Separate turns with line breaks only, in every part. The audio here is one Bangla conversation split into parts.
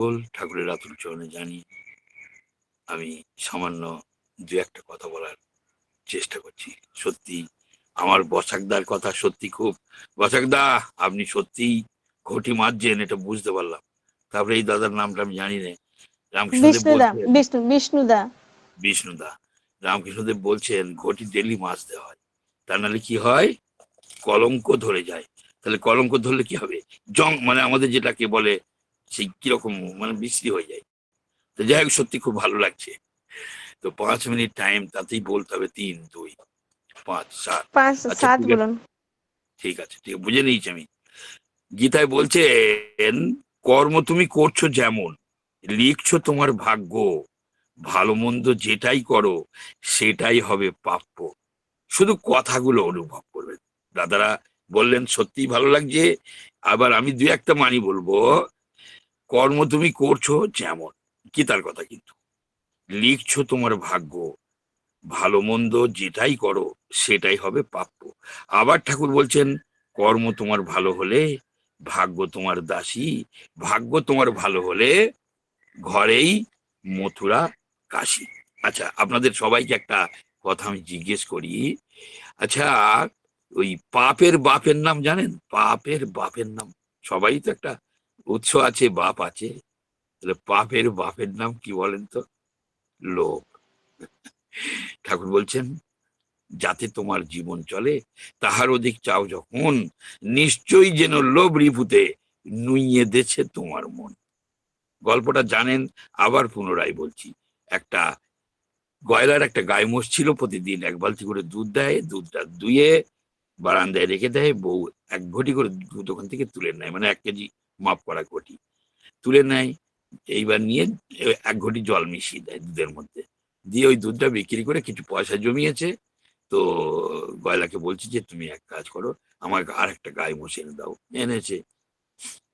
বল ঠাকুরের আতুল চরণে জানি। আমি সামান্য দু একটা কথা বলার চেষ্টা করছি। সত্যি আমার বসাকদার কথা সত্যি খুব। বসাকদা আপনি সত্যিই ঘটি মারছেন এটা বুঝতে পারলাম। তারপরে এই দাদার নামটা আমি জানি না। রামকৃষ্ণদেব
বিষ্ণুদা বিষ্ণু বিষ্ণুদা।
বিষ্ণুদা রামকৃষ্ণদেব বলছেন ঘটি ডেলি মাছতে হয়। তা নাহলে কি হয়? কলঙ্ক ধরে যায়। তাহলে কলঙ্ক ধরলে কি হবে? জং মানে আমাদের যেটাকে বলে সেই কীরকম মানে বিশ্রী হয়ে যায়। তো যাই হোক সত্যি খুব ভালো লাগছে। তো পাঁচ মিনিট টাইম তাতেই বলতে হবে তিন দুই পাঁচ সাত।
পাঁচ
আচ্ছা,
সাত
ঠিক আছে।
বলুন।
ঠিক আছে ঠিক বুঝে নিয়েছি আমি। গীতায় বলছেন কর্ম তুমি করছ যেমন লিখছো তোমার ভাগ্য ভালো মন্দ যেটাই করো সেটাই হবে প্রাপ্য। শুধু কথাগুলো অনুভব করবেন। দাদারা বললেন সত্যি ভালো লাগছে আবার আমি দু একটা মানি বলব। কর্ম তুমি করছ যেমন, গীতার কথা কিন্তু। লিখছো তোমার ভাগ্য, ভালো মন্দ যেটাই করো, সেটাই হবে প্রাপ্য। আবার ঠাকুর বলছেন, কর্ম তোমার ভালো হলে ভাগ্য তোমার দাসী, ভাগ্য তোমার ভালো হলে ঘরেই মথুরা কাশী। আচ্ছা আপনাদের সবাইকে একটা কথা আমি জিজ্ঞেস করি। আচ্ছা ওই পাপের বাপের নাম জানেন? পাপের বাপের নাম। সবাই তো একটা উৎস আছে, বাপ আছে। তাহলে পাপের বাপের নাম কি বলেন তো? লোভ ঠাকুর বলছেন, যাতে তোমার জীবন চলে, তাহার অধিক চাও যখন, নিশ্চয়ই যেন লোভ রিপুতে নুইয়ে দেছে তোমার মন। গল্পটা জানেন, আবার পুনরায় বলছি। একটা গয়লার একটা গায়ে মোষ ছিল প্রতিদিন, এক বালতি করে দুধ দেয়, দুধটা দুয়ে বারান্দায় রেখে দেয়, বউ এক ঘটি করে দুধ ওখান থেকে তুলে নেয় মানে এক কেজি মাপ করা ঘটি। তুলে নেয়, এইবার নিয়ে এক ঘটি জল মিশিয়ে দেয় দুধের মধ্যে। দিয়ে ওই দুধটা বিক্রি করে কিছু পয়সা জমিয়েছে। তো গয়লাকে বলছি যে, তুমি এক কাজ করো আমার আর একটা গায়ে মোষ এনে দাও। এনেছে।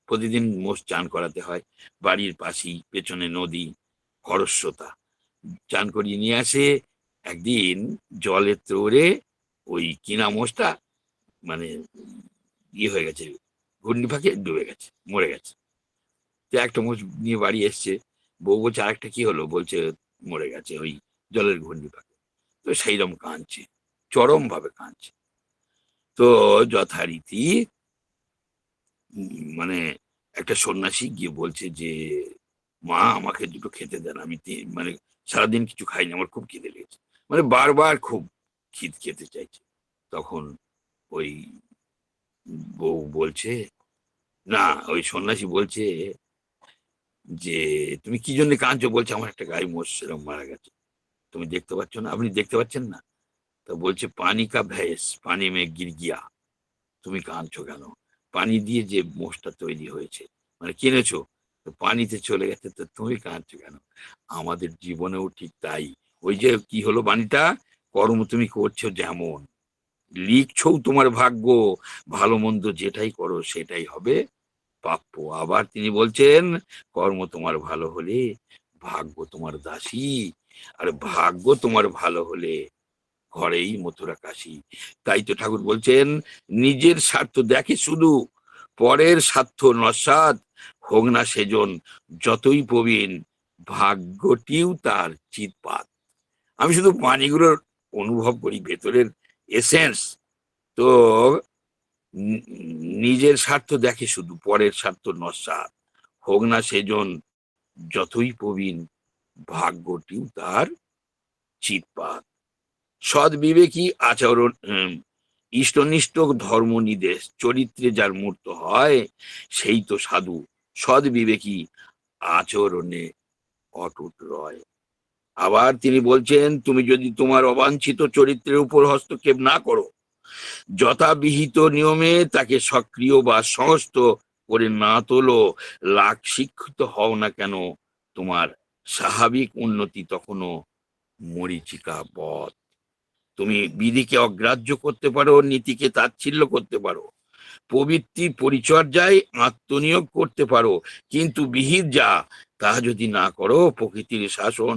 প্রতিদিন মোষ চান করাতে হয়। বাড়ির পাশেই, পেছনে নদী, খরস্রোতা। চান করিয়ে নিয়ে আসে। একদিন জলে তোরে ওই কিনা মোষটা মানে ইয়ে হয়ে গেছে ঘূর্ণি ফাঁকে ডুবে গেছে, মরে গেছে। তো একটা মোষ নিয়ে বাড়ি এসছে, বউ বলছে, আরেকটা কি হলো? বলছে, মরে গেছে ওই জলের ঘূর্ণি ফাঁকে তো সেইরকম কাঁদছে চরম ভাবে কাঁদছে। তো যথারীতি মানে একটা সন্ন্যাসী গিয়ে বলছে যে, মা, আমাকে দুটো খেতে দেন, আমি মানে সারাদিন কিছু খাইনি, আমার খুব খিদে লেগেছে। মানে বারবার খুব খিদ খেতে চাইছে। তখন ওই বউ বলছে না, ওই সন্ন্যাসী বলছে যে, তুমি কি জন্য কাঁদছো? বলছে, আমার একটা গায়ে মোষ মারা গেছে। তুমি দেখতে পাচ্ছ না? আপনি দেখতে পাচ্ছেন না? তো বলছে, পানি কা ভেস পানি মে গির গিয়া। তুমি কাঁদছো কেন? পানি দিয়ে যে মোষটা তৈরি হয়েছে। মানে কিনেছো? তো পানিতে চলে গেছে, তো তুমি কাঁদছো কেন? আমাদের জীবনেও ঠিক তাই। ওই যে কি হলো বাণীটা? কর্ম তুমি করছ যেমন। লিখছো তোমার ভাগ্য, ভালো মন্দ যেটাই করো সেটাই হবে। প্রাপ্য। আবার তিনি বলছেন, কর্ম তোমার ভালো হলে, ভাগ্য তোমার দাসী, আর ভাগ্য তোমার ভালো হলে ঘরেই মথুরা কাশী। তাই তো ঠাকুর বলছেন, নিজের স্বার্থ দেখে শুধু, পরের স্বার্থ নস্বাদ হোক না সেজন, যতই প্রবীণ, ভাগ্যটিও তার চিৎপাত। আমি শুধু পানিগুলোর অনুভব করি, ভেতরের এসেন্স তো নিজের স্বার্থ দেখে শুধু পরের স্বার্থ নস্বাদ হোক না সেজন যতই প্রবীণ ভাগ্যটিও তার চিৎপাত। সৎ বিবেকী আচরণ উম, ইষ্টনিষ্ঠ ধর্ম নির্দেশ চরিত্রে যার মূর্ত হয় সেই তো সাধু। সৎ বিবেকী আচরণে অটুট রয়। আবার তিনি বলছেন তুমি যদি তোমার অবাঞ্ছিত চরিত্রের উপর হস্তক্ষেপ না করো যথাবিহিত নিয়মে তাকে সক্রিয় বা সংস্থ করে না তোলো। লাখ শিক্ষিত হও না কেন? তোমার স্বাভাবিক উন্নতি তখনও মরিচিকা বধ। তুমি বিধিকে অগ্রাহ্য করতে পারো, নীতিকে তাচ্ছিল্য করতে পারো। প্রবৃত্তি পরিচর্যায় আত্মনিয়োগ করতে পারো, কিন্তু বিহিত যা, তা যদি না করো, প্রকৃতির শাসন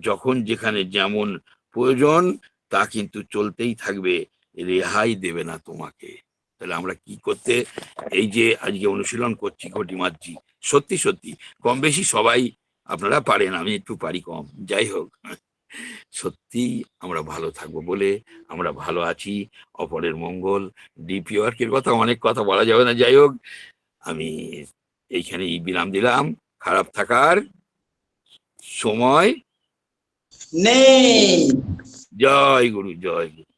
যখন যেখানে যেমন প্রয়োজন, তা কিন্তু চলতেই থাকবে। রেহাই দেবে না তোমাকে। তাহলে আমরা কি করতে এই যে আজকে অনুশীলন করছি ঘটি মারছি সত্যি সত্যি কম বেশি সবাই আপনারা পারেন আমি একটু পারি কম যাই হোক। সত্যি আমরা ভালো থাকব বলে আমরা ভালো আছি অপরের মঙ্গল ডিপি ওয়ার্কের কথা অনেক কথা বলা যাবে না যাই হোক আমি এইখানেই বিরাম দিলাম খারাপ থাকার সময়
নেই।
জয় গুরু জয় গুরু।